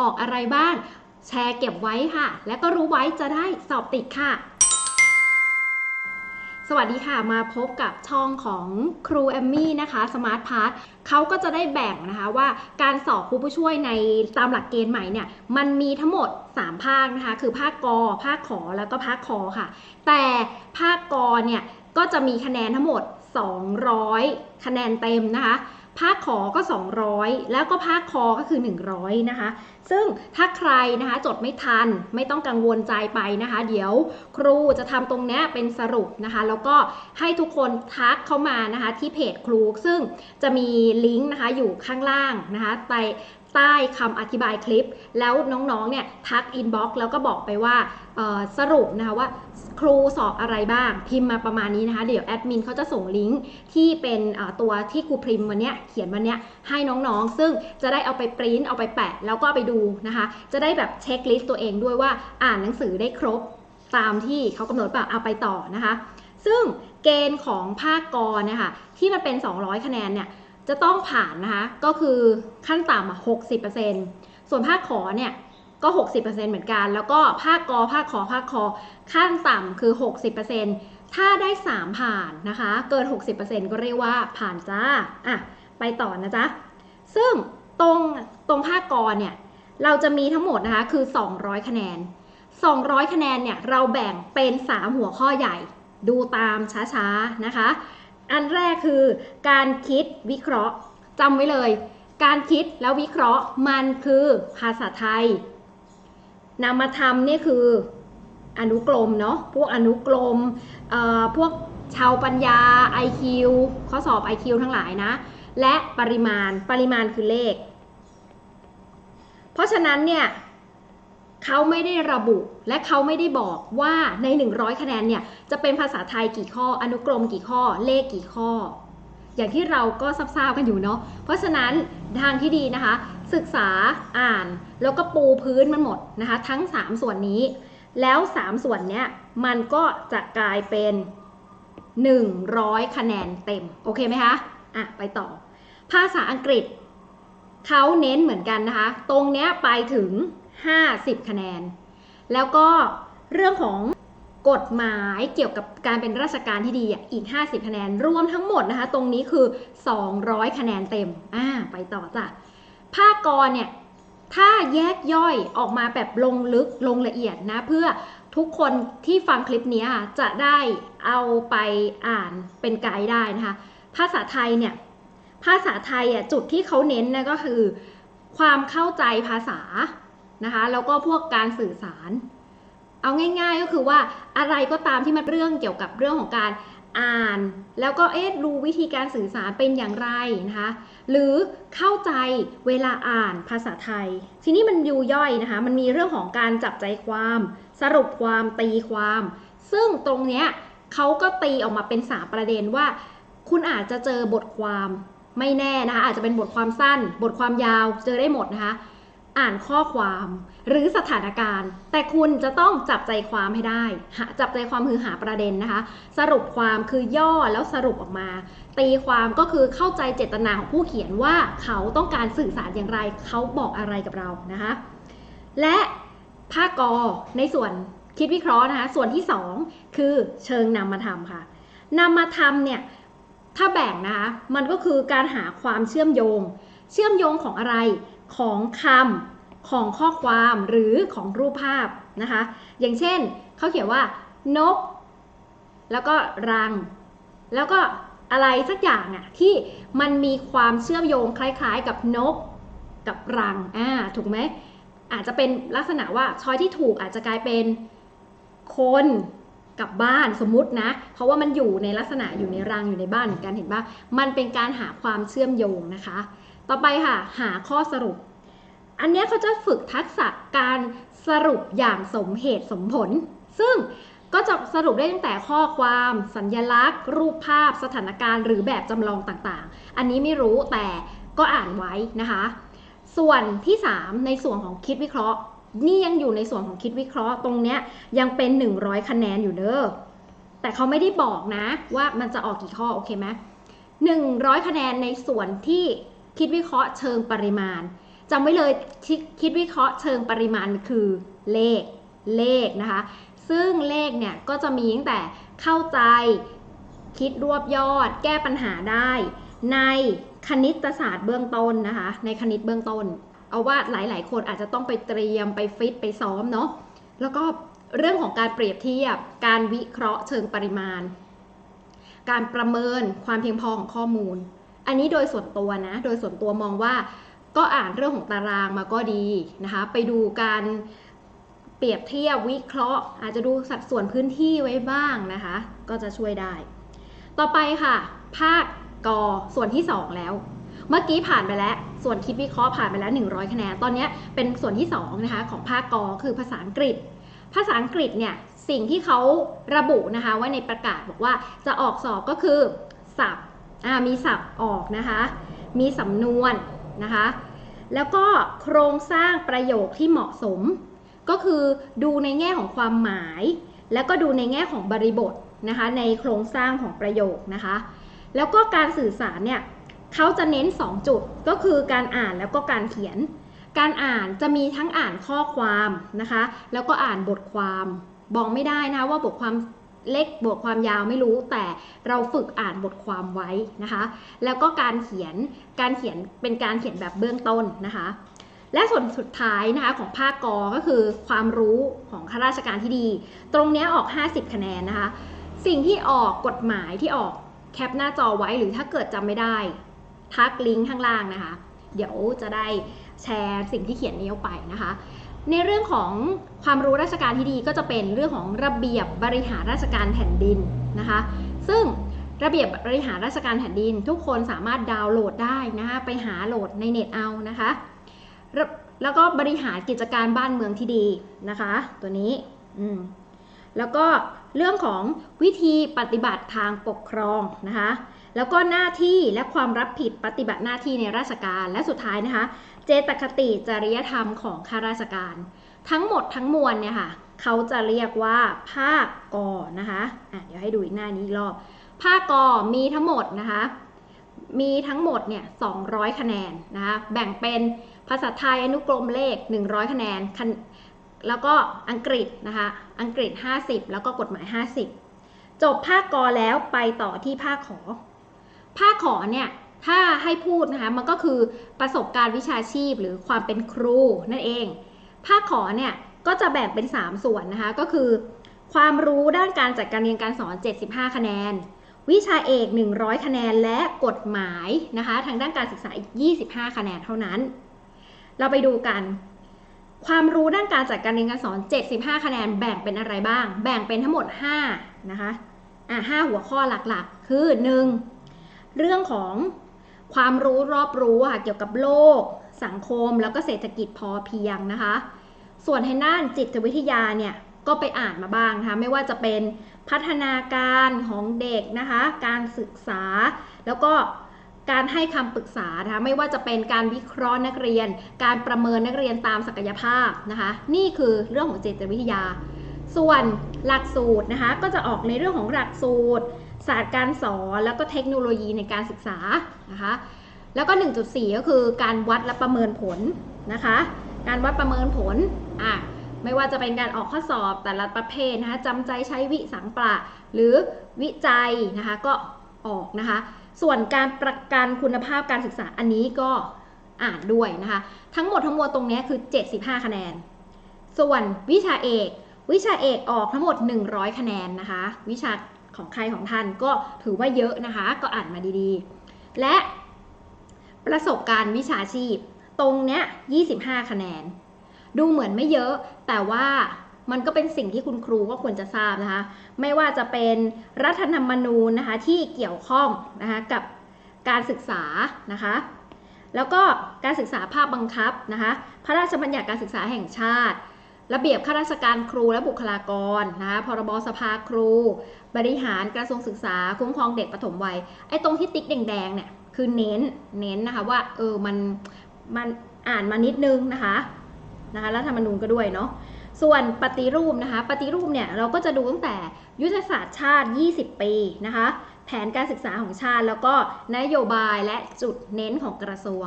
ออกอะไรบ้าง แชร์เก็บไว้ค่ะ และก็รู้ไว้จะได้สอบติดค่ะ สวัสดีค่ะ มาพบกับช่องของครูแอมมี่นะคะ Smart Part เขาก็จะได้แบ่งนะคะว่าการสอบครูผู้ช่วยในตามหลักเกณฑ์ใหม่เนี่ย มันมีทั้งหมด 3 ภาคนะคะ คือภาคกอ ภาคขอ แล้วก็ภาคคอค่ะ แต่ภาคกอเนี่ย ก็จะมีคะแนนทั้งหมด 200 คะแนนเต็มนะคะ ภาคขอก็ 200 แล้วก็ภาคคอก็คือ 100 นะคะ ซึ่งถ้าใครนะคะจดไม่ทันไม่ต้องกังวลใจไปนะคะ เดี๋ยวครูจะทำตรงเนี้ยเป็นสรุปนะคะ แล้วก็ให้ทุกคนทักเข้ามานะคะที่เพจครู ซึ่งจะมีลิงก์นะคะอยู่ข้างล่างนะคะใต้ ใต้คำอธิบายคลิป แล้วน้องๆ เนี่ยทักอินบ็อกซ์แล้วก็บอกไปว่าสรุปนะคะว่าครูสอบอะไรบ้างพิมพ์มาประมาณนี้นะคะ เดี๋ยวแอดมินเขาจะส่งลิงก์ที่เป็นตัวที่ครูพิมพ์วันเนี้ยเขียนวันเนี้ยให้น้องๆ ซึ่งจะได้เอาไปปริ้นเอาไปแปะ แล้วก็ไปดูนะคะ จะได้แบบเช็คลิสต์ตัวเองด้วยว่าอ่านหนังสือได้ครบตามที่เขากำหนดเปล่าเอาไปต่อนะคะ ซึ่งเกณฑ์ของภาคกรนะคะที่มันเป็น 200 คะแนนเนี่ย จะต้องผ่านนะคะ ก็คือขั้นต่ำอะ60%ส่วนภาคขอเนี่ยก็ 60%เหมือนกัน แล้วก็ภาคกอภาคขอภาคคอขั้นต่ำคือ 60%ถ้าได้ 3 ผ่านนะคะ เกิน 60%ก็เรียกว่าผ่านจ้าอะไปต่อนะจ๊ะ ซึ่งตรงตรงภาคกรเนี่ย เราจะมีทั้งหมดนะคะคือ 200 คะแนน 200 คะแนนเนี่ย เราแบ่งเป็น 3 หัวข้อใหญ่ดูตามช้าๆนะคะ อันแรกคือการคิดวิเคราะห์จำไว้เลย การคิดแล้ววิเคราะห์มันคือภาษาไทยนามธรรมเนี่ยคืออนุกรมเนาะพวกอนุกรมพวกชาวปัญญา IQ ข้อสอบ IQ ทั้งหลายนะ และปริมาณปริมาณคือเลข เพราะฉะนั้นเนี่ย เขาไม่ได้ระบุและเขาไม่ได้บอกว่าใน 100 คะแนนเนี่ยจะเป็นภาษาไทยกี่ข้อ อนุกรมกี่ข้อ เลขกี่ข้อ อย่างที่เราก็ทราบๆกันอยู่เนาะเพราะฉะนั้นทางที่ดีนะคะ ศึกษาอ่านแล้วก็ปูพื้นมันหมดนะคะ ทั้ง 3 ส่วนนี้ แล้ว 3 ส่วนเนี้ยมันก็จะกลายเป็น 100 คะแนนเต็ม โอเคไหมคะอะไปต่อ ภาษาอังกฤษเขาเน้นเหมือนกันนะคะ ตรงเนี้ยไปถึง 50 คะแนน แล้วก็เรื่องของกฎหมายเกี่ยวกับการเป็นราชการที่ดีอีก 50 คะแนน รวมทั้งหมดนะคะ ตรงนี้คือ 200 คะแนนเต็ม อ่า ไปต่อจ้ะ ภาคกรเนี่ย ถ้าแยกย่อยออกมาแบบลงลึกลงละเอียดนะ เพื่อทุกคนที่ฟังคลิปนี้ค่ะจะได้เอาไปอ่านเป็นไกด์ได้นะคะ ภาษาไทยเนี่ย ภาษาไทยอะจุดที่เขาเน้นนะก็คือ ความเข้าใจภาษา นะคะแล้วก็พวกการสื่อสาร เอาง่ายๆก็คือว่าอะไรก็ตามที่มันเรื่องเกี่ยวกับเรื่องของการอ่าน แล้วก็เอ๊ะรู้วิธีการสื่อสารเป็นอย่างไรนะคะหรือเข้าใจเวลาอ่านภาษาไทย ทีนี้มันยูย่อยนะคะมันมีเรื่องของการจับใจความ สรุปความตีความ ซึ่งตรงเนี้ยเขาก็ตีออกมาเป็นสามประเด็นว่า คุณอาจจะเจอบทความไม่แน่นะคะอาจจะเป็นบทความสั้น บทความยาวเจอได้หมดนะคะ อ่านข้อความหรือสถานการณ์ แต่คุณจะต้องจับใจความให้ได้ จับใจความคือหาประเด็นนะคะ สรุปความคือย่อแล้วสรุปออกมา ตีความก็คือเข้าใจเจตนาของผู้เขียนว่าเขาต้องการสื่อสารอย่างไร เขาบอกอะไรกับเรานะคะ และภาคกอในส่วนคิดวิเคราะห์นะคะ ส่วนที่ 2 คือเชิงนำมาทำค่ะนำมาทำเนี่ยถ้าแบ่งนะคะมันก็คือการหาความเชื่อมโยง เชื่อมโยงของอะไร ของคำของข้อความหรือของรูปภาพนะคะ อย่างเช่นเขาเขียนว่า นก แล้วก็รัง แล้วก็อะไรสักอย่างอะที่มันมีความเชื่อมโยงคล้ายๆ กับนกกับรังอ่าถูกไหมอาจจะเป็นลักษณะว่าช้อยที่ถูกอาจจะกลายเป็นคนกับบ้านสมมุตินะ เพราะว่ามันอยู่ในลักษณะอยู่ในรังอยู่ในบ้านเหมือนกันเห็นปะมันเป็นการหาความเชื่อมโยงนะคะ ต่อไปค่ะ หาข้อสรุป อันนี้เขาจะฝึกทักษะการสรุปอย่างสมเหตุสมผล ซึ่งก็จะสรุปได้ตั้งแต่ข้อความ สัญญลักษณ์ รูปภาพ สถานการณ์ หรือแบบจำลองต่างๆ อันนี้ไม่รู้แต่ก็อ่านไว้นะคะ ส่วนที่ 3 ในส่วนของคิดวิเคราะห์ นี่ยังอยู่ในส่วนของคิดวิเคราะห์ตรงเนี้ยยังเป็น 100 คะแนนอยู่เด้อแต่เขาไม่ได้บอกนะว่ามันจะออกกี่ข้อโอเคไหม100คะแนนในส่วนที่ คิดวิเคราะห์เชิงปริมาณจำไว้เลยคิดคิดวิเคราะห์เชิงปริมาณคือเลขเลขนะคะ ซึ่งเลขเนี่ยก็จะมีตั้งแต่เข้าใจ คิดรวบยอด แก้ปัญหาได้ ในคณิตศาสตร์เบื้องต้นนะคะ ในคณิตเบื้องต้น เอาว่าหลาย ๆ คนอาจจะต้องไปเตรียมไปฟิตไปซ้อมเนาะแล้วก็เรื่องของการเปรียบเทียบ การวิเคราะห์เชิงปริมาณ การประเมินความเพียงพอของข้อมูล อันนี้โดยส่วนตัวนะ โดยส่วนตัวมองว่าก็อ่านเรื่องของตารางมาก็ดีนะคะ ไปดูการเปรียบเทียบวิเคราะห์ อาจจะดูสัดส่วนพื้นที่ไว้บ้างนะคะ ก็จะช่วยได้ ต่อไปค่ะ ภาคกส่วนที่ 2 แล้ว เมื่อกี้ผ่านไปแล้ว ส่วนคิดวิเคราะห์ผ่านไปแล้ว 100 คะแนน ตอนนี้เป็นส่วนที่2นะคะของภาคกคือภาษาอังกฤษ ภาษาอังกฤษเนี่ยสิ่งที่เขาระบุนะคะว่าในประกาศบอกว่าจะออกสอบก็คือศัพท์ มีศัพท์ออกนะคะ มีสำนวนนะคะ แล้วก็โครงสร้างประโยคที่เหมาะสม ก็คือดูในแง่ของความหมาย แล้วก็ดูในแง่ของบริบทนะคะในโครงสร้างของประโยคนะคะ แล้วก็การสื่อสารเนี่ยเขาจะเน้น 2 จุดก็คือการอ่านแล้วก็การเขียน การอ่านจะมีทั้งอ่านข้อความนะคะ แล้วก็อ่านบทความบอกไม่ได้นะว่าบทความ เล็กบทความยาวไม่รู้ แต่เราฝึกอ่านบทความไว้นะคะ แล้วก็การเขียนการเขียนเป็นการเขียนแบบเบื้องต้นนะคะ และส่วนสุดท้ายนะคะของภาคกก็คือความรู้ของข้าราชการที่ดี ตรงนี้ออก 50 คะแนนนะคะ สิ่งที่ออกกฎหมายที่ออกแคปหน้าจอไว้หรือถ้าเกิดจำไม่ได้ ทักลิงก์ข้างล่างนะคะ เดี๋ยวจะได้แชร์สิ่งที่เขียนนี้ออกไปนะคะ ในเรื่องของความรู้ราชการที่ดีก็จะเป็นเรื่องของระเบียบบริหารราชการแผ่นดินนะคะ ซึ่งระเบียบบริหารราชการแผ่นดิน ทุกคนสามารถดาวน์โหลดได้นะคะไปหาโหลดในเน็ตเอานะคะ แล้วก็บริหารกิจการบ้านเมืองที่ดีนะคะ ตัวนี้อืมแล้วก็เรื่องของวิธีปฏิบัติทางปกครองนะคะ แล้วก็หน้าที่และความรับผิดปฏิบัติหน้าที่ในราชการ และสุดท้ายนะคะ เจตคติจริยธรรมของข้าราชการ ทั้งหมดทั้งมวลเนี่ยค่ะเขาจะเรียกว่าภาคกอนะคะะเดี๋ยวให้ดูอีกหน้านี้อีกรอบ ภาคกอมีทั้งหมดนะคะ มีทั้งหมดเนี่ย200 คะแนนนะคะแบ่งเป็นภาษาไทยอนุกรมเลข 100 คะแนนแล้วก็อังกฤษนะคะอังกฤษ 50 แล้วก็กฎหมาย 50 จบภาคกอแล้วไปต่อที่ภาคขอ ภาคขอเนี่ยถ้าให้พูดนะคะมันก็คือประสบการณ์วิชาชีพหรือความเป็นครูนั่นเองภาคขอเนี่ยก็จะแบ่งเป็น 3 ส่วนนะคะก็คือ ความรู้ด้านการจัดการเรียนการสอน 75 คะแนน วิชาเอก 100 คะแนนและกฎหมายนะคะทางด้านการศึกษาอีก 25 คะแนนเท่านั้น เราไปดูกัน ความรู้ด้านการจัดการเรียนการสอน 75 คะแนนแบ่งเป็นอะไรบ้าง แบ่งเป็นทั้งหมด 5 นะคะอะ5หัวข้อหลักๆ คือ 1. เรื่องของความรู้รอบรู้ค่ะเกี่ยวกับโลก สังคมแล้วก็เศรษฐกิจพอเพียงนะคะ ส่วนทางด้านจิตวิทยาเนี่ยก็ไปอ่านมาบ้างนะคะไม่ว่าจะเป็นพัฒนาการของเด็กนะคะ การศึกษา แล้วก็การให้คำปรึกษานะคะไม่ว่าจะเป็นการวิเคราะห์นักเรียน การประเมินนักเรียนตามศักยภาพนะคะ นี่คือเรื่องของจิตวิทยา ส่วนหลักสูตรนะคะก็จะออกในเรื่องของหลักสูตร ศาสตร์การสอนแล้วก็เทคโนโลยีในการศึกษานะคะแล้วก็ 1.4 ก็คือการวัดและประเมินผลนะคะ การวัดประเมินผลอะไม่ว่าจะเป็นการออกข้อสอบแต่ละประเภทนะคะจำใจใช้วิสังปะหรือวิจัยนะคะก็ออกนะคะ ส่วนการประกันคุณภาพการศึกษาอันนี้ก็อ่านด้วยนะคะ ทั้งหมดทั้งมวลตรงนี้คือ 75 คะแนน ส่วนวิชาเอก วิชาเอกออกทั้งหมด 100 คะแนนนะคะ วิชา ของใครของท่านก็ถือว่าเยอะนะคะ ก็อ่านมาดีๆ และประสบการณ์วิชาชีพ ตรงเนี้ย 25 คะแนน ดูเหมือนไม่เยอะ แต่ว่ามันก็เป็นสิ่งที่คุณครูก็ควรจะทราบนะคะ ไม่ว่าจะเป็นรัฐธรรมนูญนะคะที่เกี่ยวข้องนะคะกับการศึกษานะคะ แล้วก็การศึกษาภาคบังคับนะคะ พระราชบัญญัติการศึกษาแห่งชาติ ระเบียบข้าราชการครูและบุคลากรนะคะพรบสภาครู บริหารกระทรวงศึกษา คุ้มครองเด็กปฐมวัยไอ้ตรงที่ติ๊กแดงๆเนี่ยคือเน้นเน้นนะคะว่าเออมันมันอ่านมานิดนึงนะคะนะคะรัฐธรรมนูญก็ด้วยเนาะส่วนปฏิรูปนะคะปฏิรูปเนี่ยเราก็จะดูตั้งแต่ยุทธศาสตร์ชาติ 20 ปีนะคะแผนการศึกษาของชาติ แล้วก็นโยบายและจุดเน้นของกระทรวง